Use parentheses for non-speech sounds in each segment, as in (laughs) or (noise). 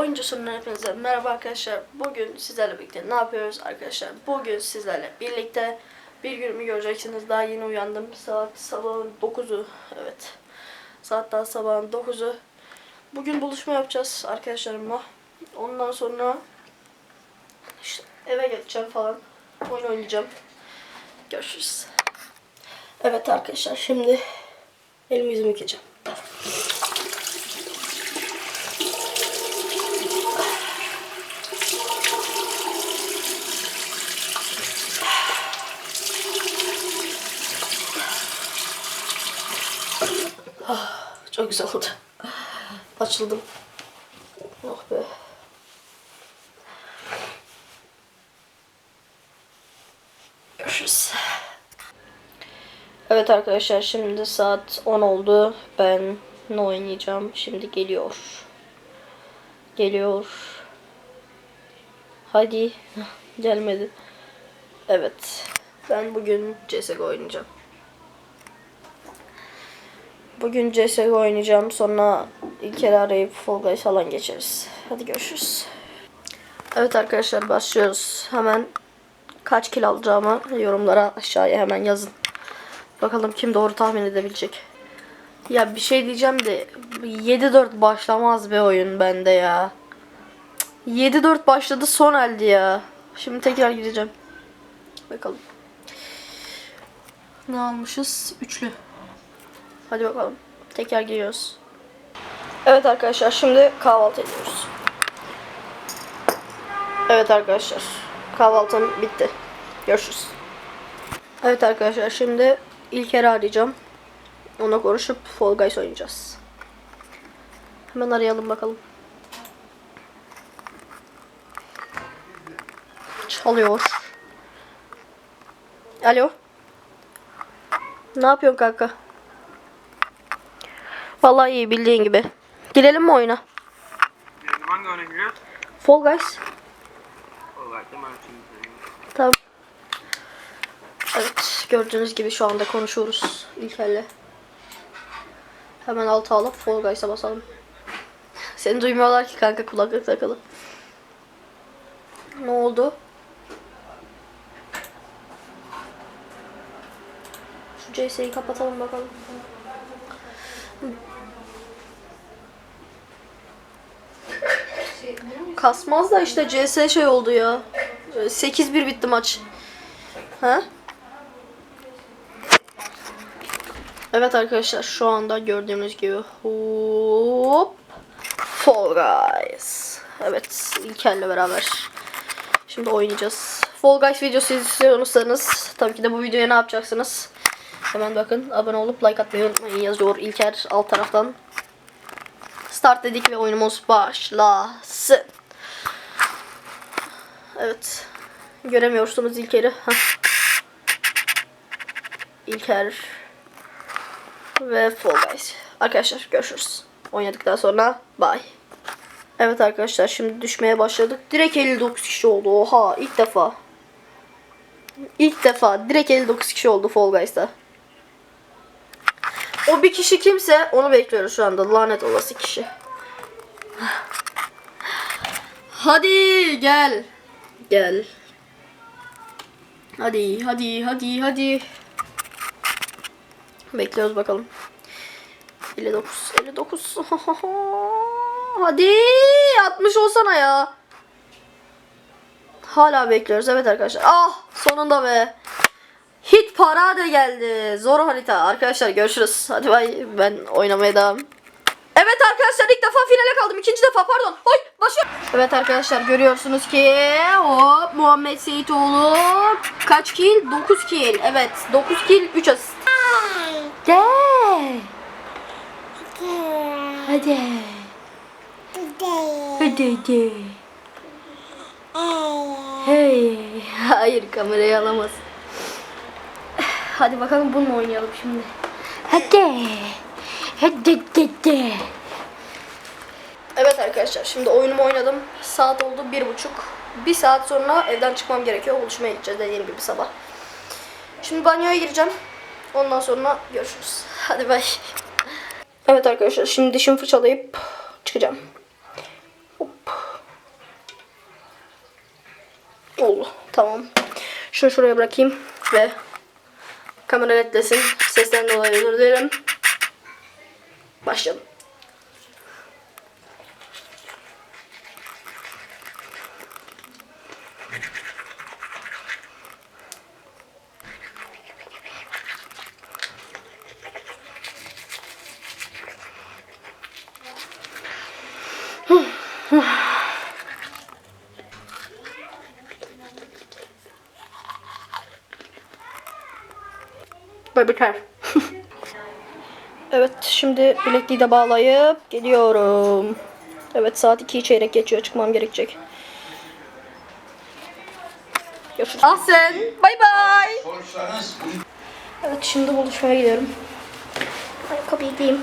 Oyuncu sonuna hepinize merhaba arkadaşlar. Bugün sizlerle birlikte ne yapıyoruz arkadaşlar? Bugün sizlerle birlikte bir günümü göreceksiniz. Daha yeni uyandım. Saat sabahın 9'u. Evet. Saat daha sabahın 9'u. Bugün buluşma yapacağız arkadaşlarımla. Ondan sonra işte eve geçeceğim falan. Oyun oynayacağım. Görüşürüz. Evet arkadaşlar şimdi elimi yüzümü yıkayacağım. Çok güzel oldu. Açıldım. Oh be. Görüşürüz. Evet arkadaşlar şimdi saat 10 oldu. Ben ne oynayacağım? Şimdi geliyor. Geliyor. Hadi. (laughs) Gelmedi. Evet. Ben bugün CSGO oynayacağım. Bugün CSGO oynayacağım. Sonra İlker'i arayıp Fall Guys falan geçeriz. Hadi görüşürüz. Evet arkadaşlar başlıyoruz. Hemen kaç kill alacağımı yorumlara aşağıya hemen yazın. Bakalım kim doğru tahmin edebilecek. Ya bir şey diyeceğim de 7-4 başlamaz be oyun bende ya. 7-4 başladı son elde ya. Şimdi tekrar gireceğim. Bakalım. Ne almışız? Üçlü. Hadi bakalım. Tekrar giriyoruz. Evet arkadaşlar şimdi kahvaltı ediyoruz. Evet arkadaşlar. Kahvaltım bitti. Görüşürüz. Evet arkadaşlar şimdi İlker'i arayacağım. Ona konuşup Fall Guys oynayacağız. Hemen arayalım bakalım. Çalıyor. Alo. Ne yapıyorsun kanka? Vallahi iyi bildiğin gibi. Girelim mi oyuna? Hangi oyuna giriyor? Fall Guys. Mi? Şimdi Tamam. Evet gördüğünüz gibi şu anda konuşuyoruz İlker'le. Hemen altı alıp Fall Guys'a basalım. Seni duymuyorlar ki kanka kulaklık takılı. Ne oldu? Şu CS'yi kapatalım bakalım. Kasmaz da işte CS şey oldu ya. 8-1 bitti maç. Ha? Evet arkadaşlar şu anda gördüğünüz gibi hop Fall Guys. Evet İlker'le beraber. Şimdi oynayacağız. Fall Guys videosu istiyorsanız tabii ki de bu videoya ne yapacaksınız? Hemen bakın abone olup like atmayı unutmayın yazıyor İlker alt taraftan. Start dedik ve oyunumuz başlasın. Evet. Göremiyorsunuz İlker'i. İlker ve Fall Guys. Arkadaşlar görüşürüz. Oynadıktan sonra bye. Evet arkadaşlar şimdi düşmeye başladık. Direkt 59 kişi oldu. Oha ilk defa. İlk defa direkt 59 kişi oldu Fall Guys'ta. O bir kişi kimse onu bekliyoruz şu anda. Lanet olası kişi. Hadi gel. Gel. Hadi hadi hadi hadi. Bekliyoruz bakalım. 59 59. (laughs) hadi 60 olsana ya. Hala bekliyoruz. Evet arkadaşlar. Ah sonunda be. Hit parade geldi. Zor harita. Arkadaşlar görüşürüz. Hadi bay. Ben oynamaya devam. Evet arkadaşlar ilk defa finale kaldım. İkinci defa pardon. Hoy başlıyor. Evet arkadaşlar görüyorsunuz ki hop Muhammed Seyitoğlu kaç kill? 9 kill. Evet 9 kill 3 asist. De. Hadi. Hadi hadi. Hey. Hayır kamerayı alamaz. Hadi bakalım bununla oynayalım şimdi. Hadi. Hadi hadi. Evet arkadaşlar şimdi oyunumu oynadım. Saat oldu bir buçuk. Bir saat sonra evden çıkmam gerekiyor. Buluşmaya gideceğiz dediğim gibi sabah. Şimdi banyoya gireceğim. Ondan sonra görüşürüz. (laughs) Hadi bay. Evet arkadaşlar şimdi dişimi fırçalayıp çıkacağım. Hop. Oldu. Tamam. Şunu şuraya bırakayım ve kamera netlesin. Sesten dolayı özür dilerim. Başlayalım. Biter. (laughs) evet şimdi bilekliği de bağlayıp geliyorum. Evet saat 2 çeyrek geçiyor çıkmam gerekecek. Görüşürüz. Ahsen bay bay. Evet şimdi buluşmaya gidiyorum. Ayakkabıyı giyeyim.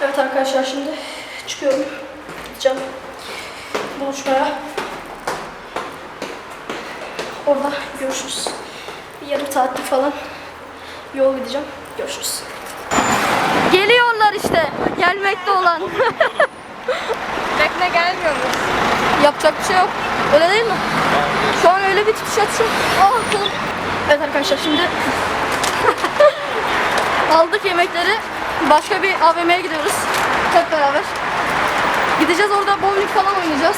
Evet arkadaşlar şimdi çıkıyorum. Gideceğim buluşmaya. Orada görüşürüz. Bir yarım saatlik falan yol gideceğim. Görüşürüz. Geliyorlar işte. Gelmekte olan. (laughs) Bekle gelmiyormuş. Yapacak bir şey yok. Öyle değil mi? Şu an öyle bir. Ah kolum. Evet arkadaşlar şimdi (laughs) aldık yemekleri. Başka bir AVM'ye gidiyoruz. Hep beraber. Gideceğiz orada bowling falan oynayacağız.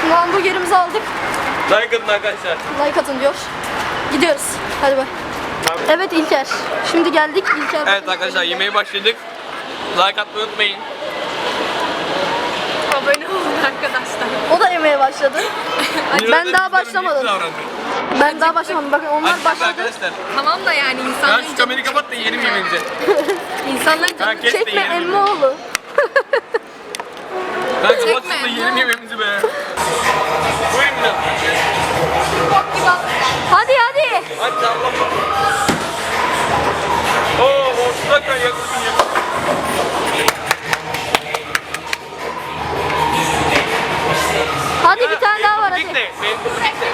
Şimdi hamburgerimizi aldık. Like atın arkadaşlar. Like atın diyor. Gidiyoruz. Hadi bay. Evet İlker. Şimdi geldik İlker. Evet arkadaşlar yemeğe başladık. Like atmayı unutmayın. Abone olun arkadaşlar. O da yemeğe başladı. ben daha başlamadım. Ben daha başlamadım. Bakın onlar Hadi başladı. arkadaşlar. Tamam da yani Ben insanların, şu kamerayı kapat da yiyelim yemeğimizi. (laughs) insanların canı kes de Çekme yiyelim yemeğimizi. Emmoğlu. Ben kapatsın Çekme. da yiyelim yemeğimizi be. Buyurun biraz. Hadi hadi. Hadi Allah. Oo, ortada kay yakın yakın. Hadi bir tane daha var hadi. Çek de, benim çek de.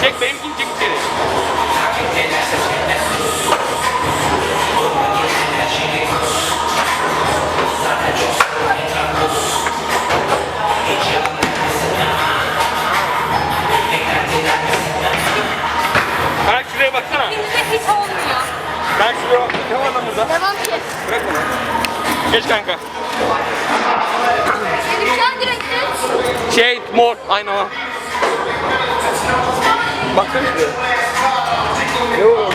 Çek benimkini çek içeri. Kanka şuraya baksana. hiç olmuyor. Kanka şuraya bak. Ne var lan burada? Devam ki. Bırak onu. Geç kanka. Benimkiden direkti. Şey, mor. Aynı o. Baksana şuraya. Ne orada?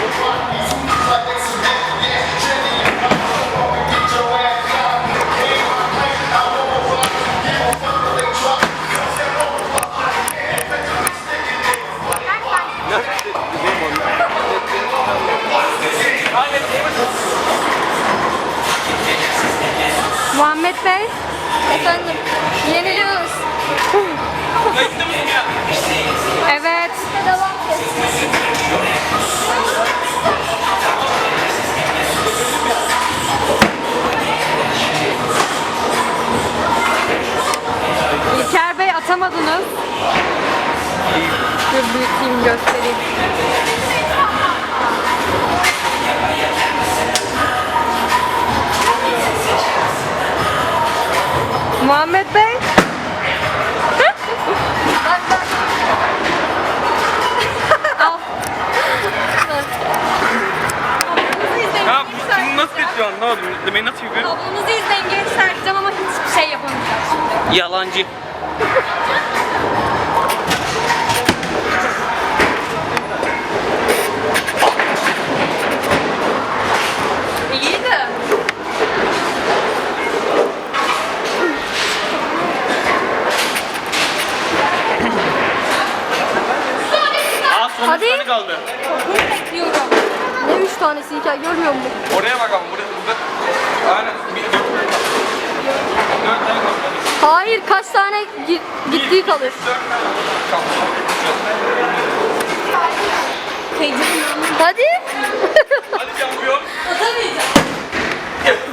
Muhammed Bey, Efendim. Yeniliyoruz. Evet. İlker Bey atamadınız. Dur büyüteyim göstereyim. Muhammed Bey. Nasıl geçiyor Ne oldu? Demeyi nasıl yapıyor? Tablonuzu izleyin gençler diyeceğim ama hiçbir şey yapamayacağız şimdi. Yalancı. İyiydi. Aa son Hadi. kaldı. Bekliyorum. Tanesi İlker görmüyor musun? Oraya bak ama burada burada. Aynen. Bir, dört, dört tane kaldı. Hayır kaç tane gi- gittiği kalır. Dört tane kaldı. Hadi. Hadi şampiyon. (laughs)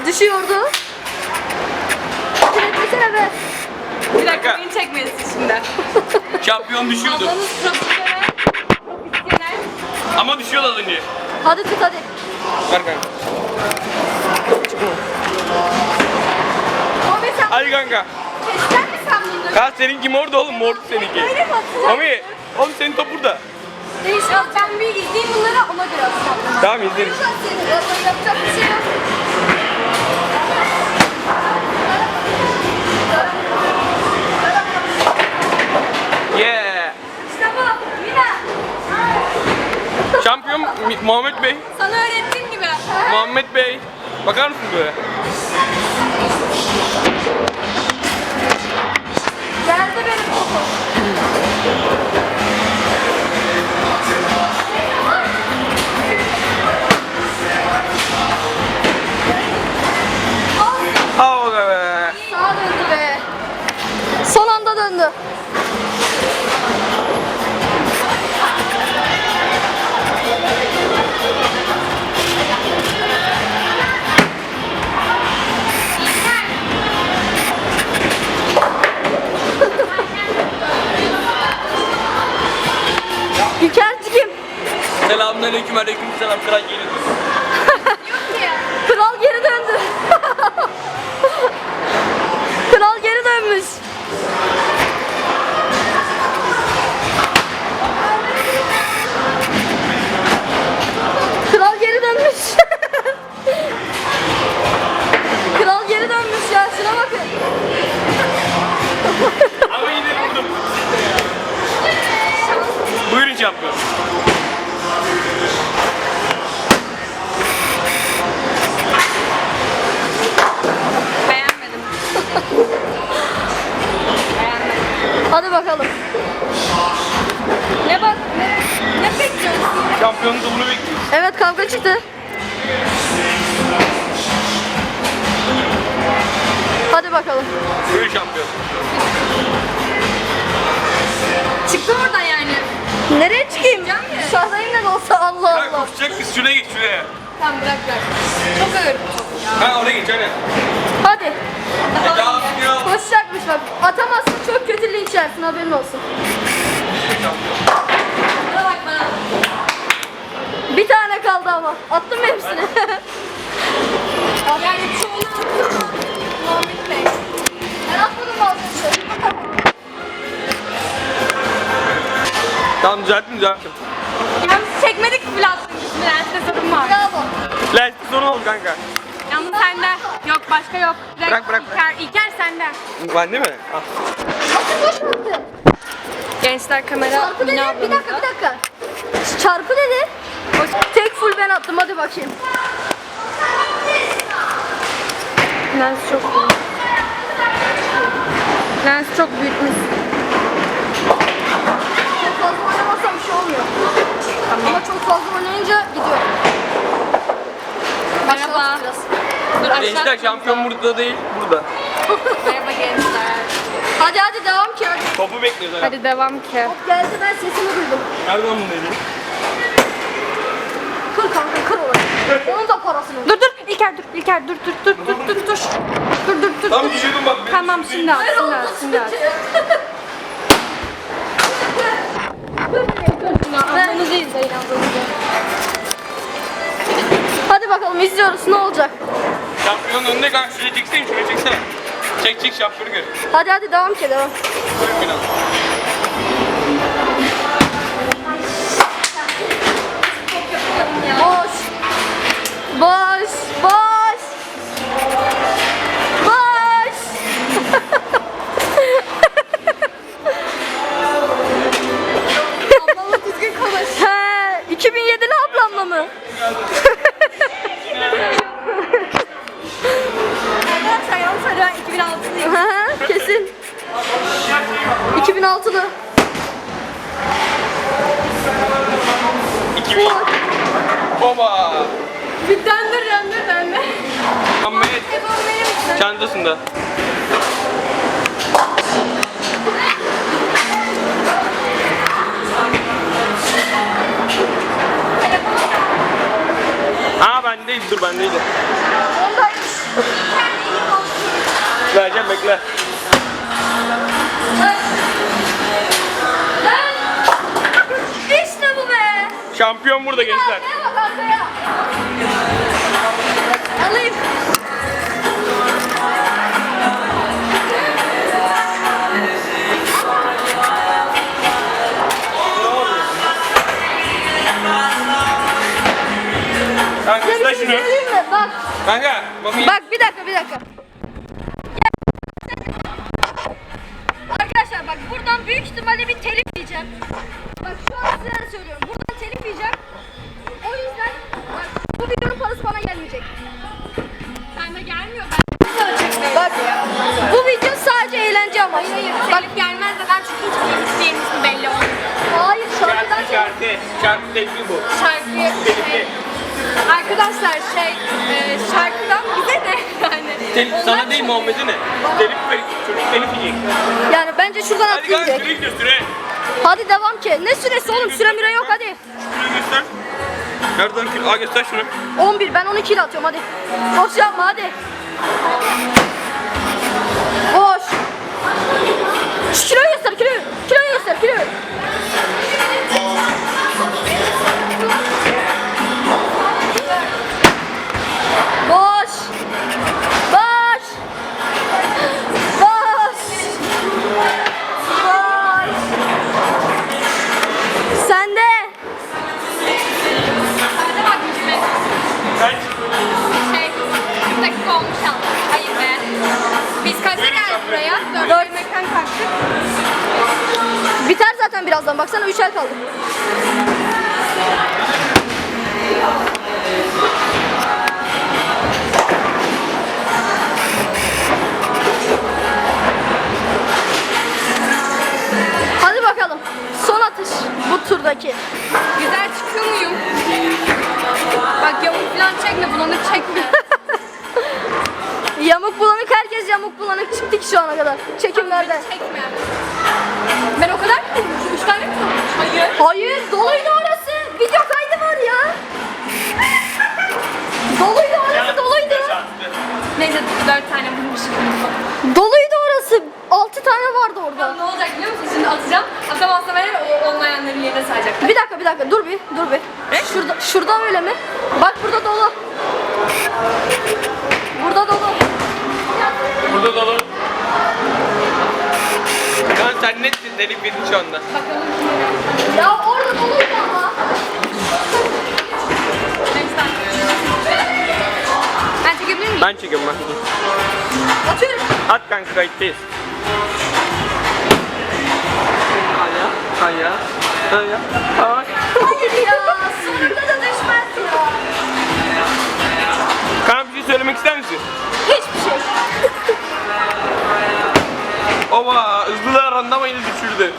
Düşüyordu. Titretmesene be. Bir dakika beni çekmesin şimdi. Şampiyon düşüyordu. Ablanız profesyonel. Profesyonel. Ama düşüyordu az önce. Hadi tut hadi. Ver kanka. Abi sen Hadi kanka. keser mi sen bunu? Kaç seninki mordu oğlum mordu seninki. Öyle mi atacağım? Mami oğlum senin top burada. Değiş al ben bir izleyeyim bunları ona göre atacağım. Tamam izleriz. Yapacak bir şey yok. Şampiyon Mi- Muhammed Bey. Sana öğrettiğim gibi. Muhammed Bey. Bakar mısın böyle? Geldi benim topum. Al be. Sağa döndü be. Son anda döndü. Selamünaleyküm aleyküm selam kral geliyor. kral geri döndü. (laughs) (laughs) kral geri dönmüş. Kral geri dönmüş. (laughs) Kral geri dönmüş ya şuna bakın. Ama yine vurdum. Buyurun şampiyon. Beğenmedim. Beğenmedim. Hadi bakalım. Ne bak ne, ne bekliyorsun? Şampiyonun topunu bekliyoruz. Evet kavga çıktı. Hadi bakalım. Buyur şampiyon. Çıktı oradan yani. Nereye çıkayım? Şahdayım olsa Allah Ha Allah. koşacak kız şuraya geç şuraya. Tamam bırak bırak. Çok ağır bir top ya. Ha oraya geç hadi. Hadi. Daha ya. Koşacakmış bak. Atamazsın çok kötü linç yersin haberin olsun. Bana bak bana. Bir tane kaldı ama. Attım mı hepsini? (laughs) Yani çoğunu attım. Muhammed Bey. ben atmadım bazıları. Tamam düzelttim düzelttim. Çekmedik bile attım. Lens'te sorun var. Bravo. Lens sorun oldu kanka. Yalnız sende. Yok başka yok. Direkt Bırak, bırak, İlker, İlker sende. Ben değil mi? Al. Nasıl boş mu attın? Gençler kamera Çarpı dedi. Mine Bir dakika bir ablamızda. dakika. Çarpı dedi. Tek full ben attım hadi bakayım. Lens çok büyük. Lens çok büyütmüş. Çok fazla oynamazsam bir şey olmuyor. Ama çok fazla oynayınca gidiyor. Merhaba. Dur aşağı. Gençler şampiyon burada değil burada. (laughs) Merhaba gençler. Hadi hadi devam ki hadi. Topu bekliyoruz hadi. Hadi devam ki. Hop geldi ben sesimi duydum. Nereden bunu dedi? Kır kanka kır orayı. Onun da parasını. Dur dur İlker dur İlker dur dur dur dur dur dur. Dur dur dur. Tam dur. düşürdüm bak. Tamam şimdi al şimdi al şimdi al. Ablanızı. Hadi bakalım izliyoruz ne olacak. Şampiyonun önünde kanka şuraya çeksene şuraya çeksene. Çek çek şampiyonu gör. Hadi hadi devam ki devam. Buyur Günal. Boş. Boş. Boş. altılı. İki bin. Oba. Bir döndür döndür döndür. Ahmet. Çantasında. Ha bendeydi dur bendeydi. Vereceğim bekle. Şampiyon burada gençler. Alayım. Kanka ısla şunu. Bak. Kanka bakayım. Bak bir dakika bir dakika. Arkadaşlar bak buradan büyük ihtimalle bir telif Muhammed'e ne? Telif ver. Çocuk telif yiyecek. Yani bence şuradan Hadi kanka atlayacak. süre gidiyor süre. Hadi devam ki. Ne süresi oğlum? Süre müre yok hadi. Şunu göster. Nereden kil? Aa göster şunu. 11 ben 12 ile atıyorum hadi. Boş yapma hadi. Boş. Şu kiloyu göster kiloyu. Kiloyu göster kiloyu. Buraya? Dört yemekten kalktık. Biter zaten birazdan. Baksana 3 el kaldı. Hadi bakalım. Son atış bu turdaki. Güzel çıkıyor muyum? Bak yamuk falan çekme, bulanık çekme. (laughs) Yamuk bulanık herkes yamuk bulanık çıktı ki şu ana kadar. Çekimlerde. çekme. Ben o kadar mı bulmuşum? Üç tane mi? Hayır. Hayır doluydu orası. Video kaydı var ya. Doluydu orası doluydu. Neyse dört tane bulmuşum. Doluydu orası. 6 tane vardı orada. Ne olacak biliyor musun? Şimdi atacağım. Atamazsam eğer o olmayanların yerine sayacaklar. Bir dakika bir dakika dur bir dur bir. Şurada şurada öyle mi? Bak burada dolu. Burada dolu. Burada dolu. Kan sen netsin telif yedin şu anda. Ya orada doluydu ama. Ben çekebilir miyim? Ben çekiyorum ben. Atıyorum. At kanka kayıttayız. Aya, aya, aya, ay. Hayır ya. Sonunda da düşmez ya. Kaan bir şey söylemek ister misin? Ova, hızlılar randamayını düşürdü.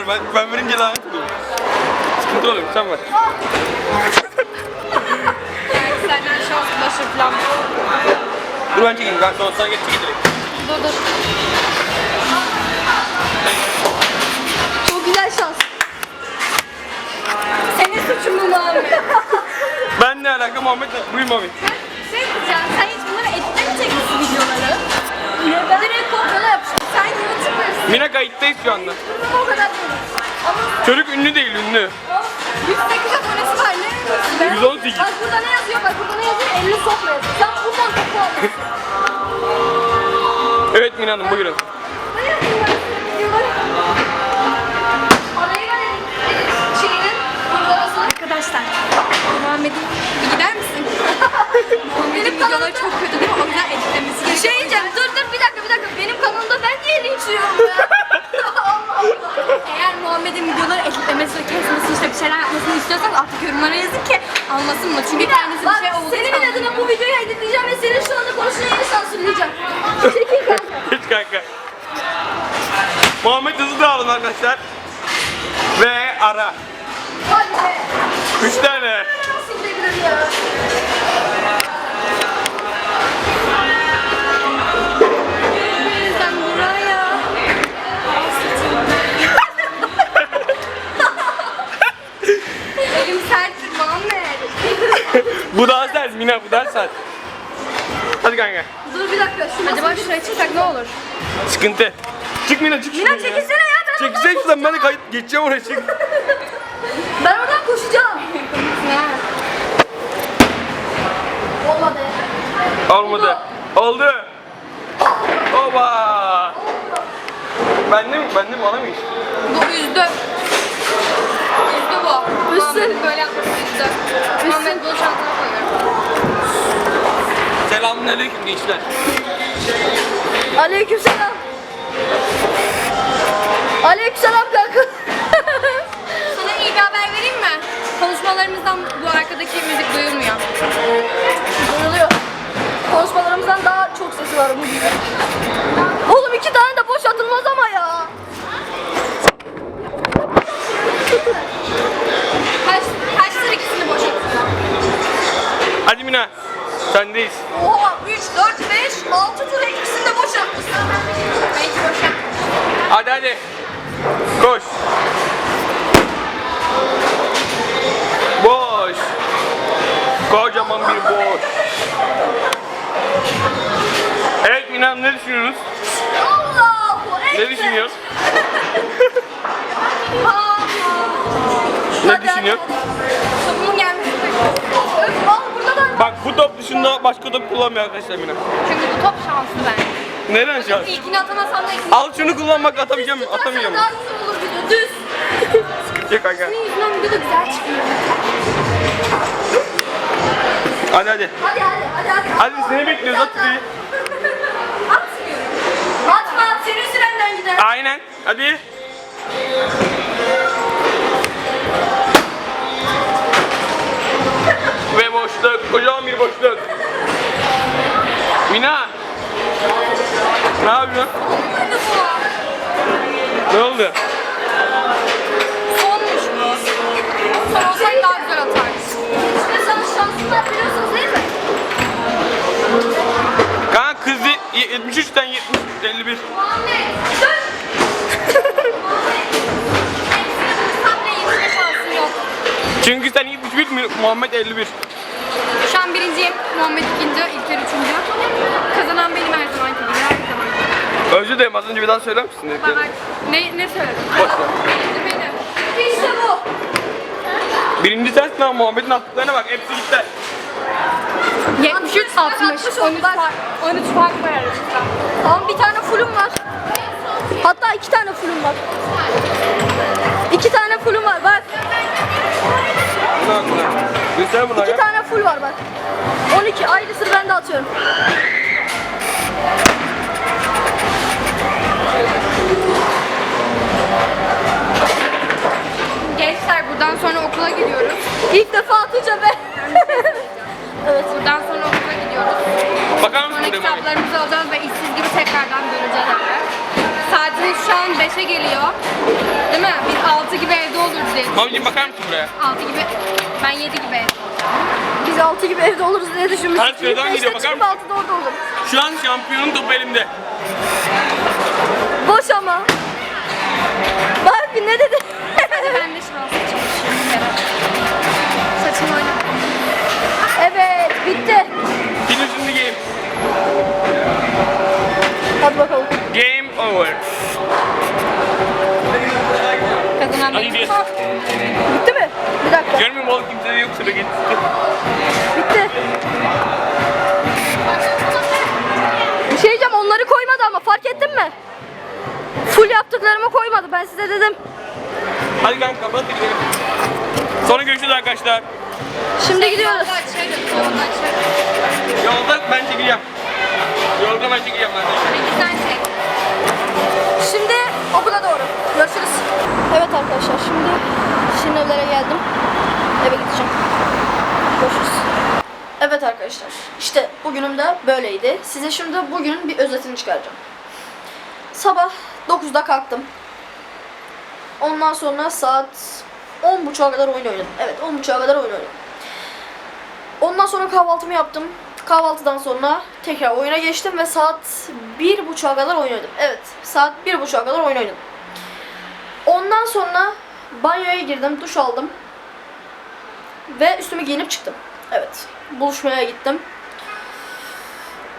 Ver, ben, ben verince lanet oluyor. Sıkıntı oluyor, sen ver. Belki senden şans bulaşır falan. Dur ben çekeyim, ben sonra sana geç ünlü değil, ünlü. 108 abonesi var. Ne? Ben- 118. Bak burada ne yazıyor? Bak burada ne yazıyor? Elini sokma yazıyor. Sen buradan topu alıyorsun. Evet Mina Hanım, buyurun. Ne yazıyor? Arkadaşlar, Muhammed'in bir gider misin? Muhammed'in videoları çok kötü değil mi? O yüzden editlemesi Bir gerekiyor. şey diyeceğim. Dur dur bir dakika bir dakika. Benim kanalımda ben niye linç yiyorum ya? Muhammed'in videoları editlemesi ve kesmesi işte bir şeyler yapmasını istiyorsanız artık yorumlara yazın ki almasın mı? Çünkü kendisi bir şey olduğu Senin adına bu videoyu editleyeceğim ve senin şu anda konuştuğun yeri sansürleyeceğim. (laughs) Çekil kanka. Hiç kanka. Muhammed hızlı dağılın arkadaşlar. Ve ara. Hadi be. Üç tane. Nasıl gidebilir ya? Sert. Hadi kanka. Dur bir dakika. Şunu Acaba şuraya çıksak ne olur? Sıkıntı. Çık Mina çık Mina çekilsene ya. Ben Çekilsene şuradan ben de kayıt geçeceğim oraya çık. (laughs) ben oradan koşacağım. Olmadı. Olmadı. Oldu. Oba. Bende mi? Bende mi? Bana mı iş? Bu üzdü. Üzdü bu. Muhammed'in böyle yapması üzdü. Muhammed bunu çantana koyuyor. Selamünaleyküm gençler. Aleykümselam. Aleykümselam kanka. Sana iyi bir haber vereyim mi? Konuşmalarımızdan bu arkadaki müzik duyulmuyor. Duyuluyor. Konuşmalarımızdan daha çok sesi var bu gibi. Oğlum iki tane de boş atılmaz ama ya. Kaç, kaç tır ikisini boş atıyor? Hadi Mina. Sendeyiz. Oha 3, 4, 5, 6 tur ikisini de boş atmışsın. Belki boş yap. Hadi hadi. Koş. Boş. Kocaman bir boş. Evet Mina ne düşünüyorsunuz? Allahu Ekber. (laughs) Ne düşünüyorsun? Allah. Ne düşünüyorsun? Topumun gelmesi Öf, da Bak bu top dışında başka top kullanmıyor arkadaşlar Mina. Çünkü bu top şanslı ben. Neden şans? İlkini atamasam da ikinci. Al şunu kullanmak atamayacağım? Atamayacağım. Daha güzel olur video düz. (laughs) Yok kanka. Senin yüzünden video da güzel çıkıyor. Hadi hadi. Hadi hadi hadi hadi. Hadi seni bekliyoruz at bir. Atmıyorum. Atma senin sürenden gider. Aynen. Hadi. Ve boşluk. Kocaman bir boşluk. Mina. Ne yapıyorsun? Ne oldu? Sonmuş bu. Son olsaydı daha güzel atardı. İşte sana şanslı var biliyorsunuz değil mi? Kanka kız ye- 73'ten 70 51. Muhammed dön. (laughs) Çünkü sen 71 mi? Muhammed 51. Şu an birinciyim. Muhammed ikinci, İlker üçüncü. Kazanan benim her zamanki gibi. Her zaman. Özür dilerim az önce bir daha söyler misin Bak. Ne, ne söyledin? Boş ver. Birinci benim. İşte bu. Birinci sensin ama Muhammed'in attıklarına bak hepsi gitti. 73, 60. 60 13 oldu, bak. fark, 13 fark var aramızda. Tamam bir tane fullüm var. Hatta iki tane fullüm var. İki tane fullüm var bak. Buna bak buna. Göster buna İki tane full var bak. 12 aynısını ben de atıyorum. Gençler buradan sonra okula gidiyoruz. İlk defa atınca ben. (laughs) evet. Buradan sonra okula gidiyoruz. Bakar mısın Sonra kitaplarımızı alacağız ve işsiz gibi tekrardan. Saatimiz şu an 5'e geliyor. Değil mi? Biz 6 gibi evde oluruz diye. Muhammedciğim bakar mısın buraya? 6 gibi, ben 7 gibi evde olacağım. Biz 6 gibi evde oluruz diye düşünmüştük. Her geliyor, beşte bakar çıkıp mısın? 6'da orada olurum. Şu an şampiyonun topu elimde. Boş ama. Bak bir ne dedi? Ben de şanslı çalışıyorum. Saçımı öyle. evet bitti. Finish in the game. Hadi bakalım. Game over. Kazanan Hadi gidiyoruz. Bitti mi? Bir dakika. Görmüyor musun oğlum kimse de yok sıra gitti. Bitti. Bir şey diyeceğim onları koymadı ama fark ettin mi? Full yaptıklarımı koymadı ben size dedim. Hadi kanka kapat gidelim. Sonra görüşürüz arkadaşlar. Şimdi gidiyoruz. Yolda açarım, yolda açarım. Yolda ben çekeceğim. Yolda ben çekeceğim arkadaşlar. Çek. Şimdi okula doğru. Görüşürüz. Evet arkadaşlar şimdi Şirinevlere geldim. Eve gideceğim. Görüşürüz. Evet arkadaşlar işte bugünüm de böyleydi. Size şimdi bugünün bir özetini çıkaracağım. Sabah 9'da kalktım. Ondan sonra saat 10.30'a kadar oyun oynadım. Evet 10.30'a kadar oyun oynadım. Ondan sonra kahvaltımı yaptım. Kahvaltıdan sonra tekrar oyuna geçtim ve saat 1.30'a kadar oynadım. Evet saat 1.30'a kadar oynadım. Ondan sonra banyoya girdim, duş aldım. Ve üstümü giyinip çıktım. Evet. Buluşmaya gittim.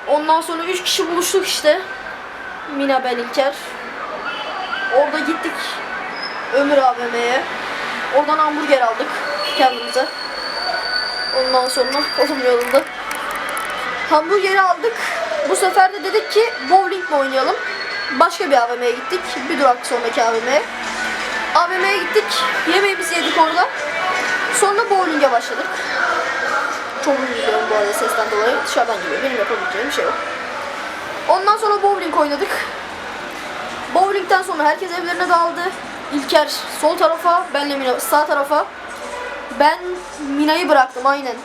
Ondan sonra 3 kişi buluştuk işte. Mina, ben, İlker. Orada gittik Ömür AVM'ye. Oradan hamburger aldık kendimize. Ondan sonra (laughs) oğlum yolunda. Hamburgeri aldık. Bu sefer de dedik ki bowling mi oynayalım? Başka bir AVM'ye gittik. Bir durak sonraki AVM'ye. AVM'ye gittik. Yemeğimizi yedik orada. Sonra bowling'e başladık. Çok özür diliyorum bu arada sesten dolayı. Dışarıdan geliyor. Benim yapabileceğim bir şey yok. Ondan sonra bowling oynadık. Bowling'den sonra herkes evlerine dağıldı. İlker sol tarafa, benle Mina sağ tarafa. Ben Mina'yı bıraktım aynen.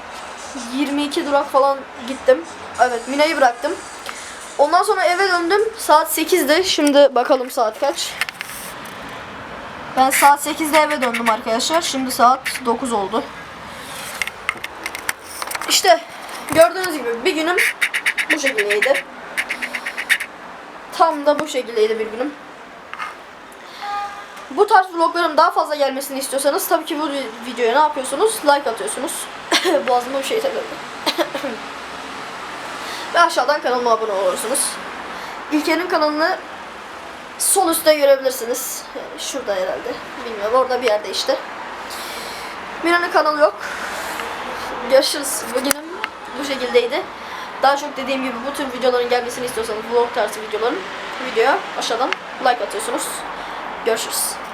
22 durak falan gittim. Evet Mina'yı bıraktım. Ondan sonra eve döndüm. Saat 8'de. Şimdi bakalım saat kaç. Ben saat 8'de eve döndüm arkadaşlar. Şimdi saat 9 oldu. İşte gördüğünüz gibi bir günüm bu şekildeydi. Tam da bu şekildeydi bir günüm. Bu tarz vlogların daha fazla gelmesini istiyorsanız tabii ki bu videoya ne yapıyorsunuz? Like atıyorsunuz. (laughs) Boğazıma bir şey takıldı. (laughs) Ve aşağıdan kanalıma abone olursunuz. İlker'in kanalını sol üstte görebilirsiniz. Yani şurada herhalde. Bilmiyorum orada bir yerde işte. Mira'nın kanalı yok. Görüşürüz. Bugünüm bu şekildeydi. Daha çok dediğim gibi bu tür videoların gelmesini istiyorsanız vlog tarzı videoların videoya aşağıdan like atıyorsunuz. Görüşürüz.